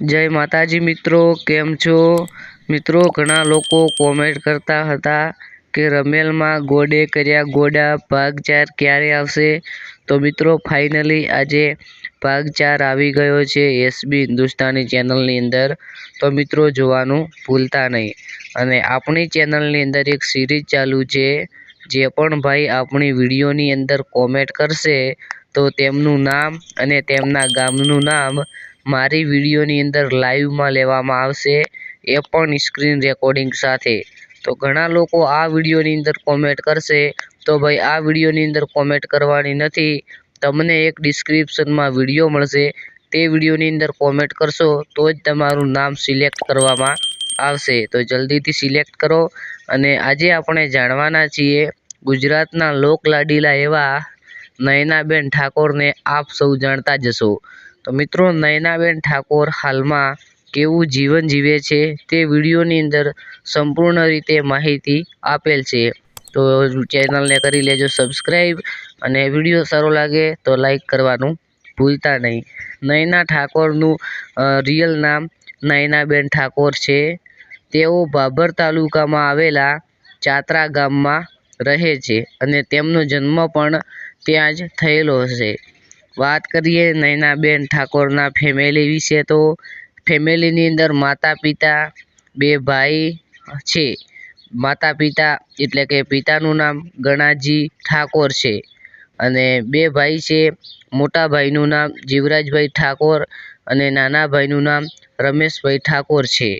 જય માતાજી મિત્રો, કેમ છો? મિત્રો, ઘણા લોકો કોમેન્ટ કરતા હતા કે રમેલમાં ગોડે કર્યા ગોડા ભાગ ચાર ક્યારે આવશે? તો મિત્રો ફાઇનલી આજે ભાગ ચાર આવી ગયો છે એસબી હિન્દુસ્તાની ચેનલની અંદર. તો મિત્રો, જોવાનું ભૂલતા નહીં. અને આપણી ચેનલની અંદર એક સિરીઝ ચાલુ છે, જે પણ ભાઈ આપણી વિડીયોની અંદર કોમેન્ટ કરશે, તો તેમનું નામ અને તેમના ગામનું નામ મારી વિડીયોની અંદર લાઈવમાં લેવામાં આવશે એ પણ સ્ક્રીન રેકોર્ડિંગ સાથે. તો ઘણા લોકો આ વિડીયોની અંદર કોમેન્ટ કરશે, તો ભાઈ આ વિડીયોની અંદર કોમેન્ટ કરવાની નથી, તમને એક ડિસ્ક્રિપ્શનમાં વીડિયો મળશે, તે વિડીયોની અંદર કોમેન્ટ કરશો, તો જ તમારું નામ સિલેક્ટ કરવામાં આવશે. તો જલ્દીથી સિલેક્ટ કરો, અને આજે આપણે જાણવાના છીએ ગુજરાતના લોકલાડીલા એવા નયનાબેન ઠાકોરને આપ સૌ જાણતા જ હશો. તો મિત્રો નયનાબેન ઠાકોર હાલમાં કેવું જીવન જીવે છે તે વિડીયોની અંદર સંપૂર્ણ રીતે માહિતી આપેલ છે. તો ચેનલને કરી લેજો સબસ્ક્રાઈબ અને વીડિયો સારો લાગે તો લાઈક કરવાનું ભૂલતા નહીં. નયના ઠાકોરનું રિયલ નામ નયનાબેન ઠાકોર છે. તેઓ ભાભર તાલુકામાં આવેલા ચાત્રા ગામમાં રહે છે અને તેમનો જન્મ પણ ત્યાં જ થયેલો હશે. વાત કરીએ નયનાબેન ઠાકોરના ફેમિલી વિશે તો ફેમિલીની અંદર માતા પિતા બે ભાઈ છે. માતા પિતા એટલે કે પિતાનું નામ ગણાજી ઠાકોર છે અને બે ભાઈ છે. મોટા ભાઈનું નામ જીવરાજભાઈ ઠાકોર અને નાના ભાઈનું નામ રમેશભાઈ ઠાકોર છે.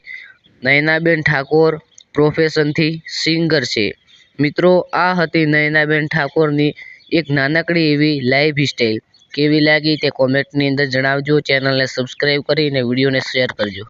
નયનાબેન ઠાકોર પ્રોફેશનથી સિંગર છે. મિત્રો, આ હતી નયનાબેન ઠાકોરની એક નાનકડી એવી લાઈફ સ્ટાઈલ કેવી લાગી તે કોમેન્ટની અંદર જણાવજો. ચેનલને સબસ્ક્રાઈબ કરીને વિડીયોને શેર કરજો.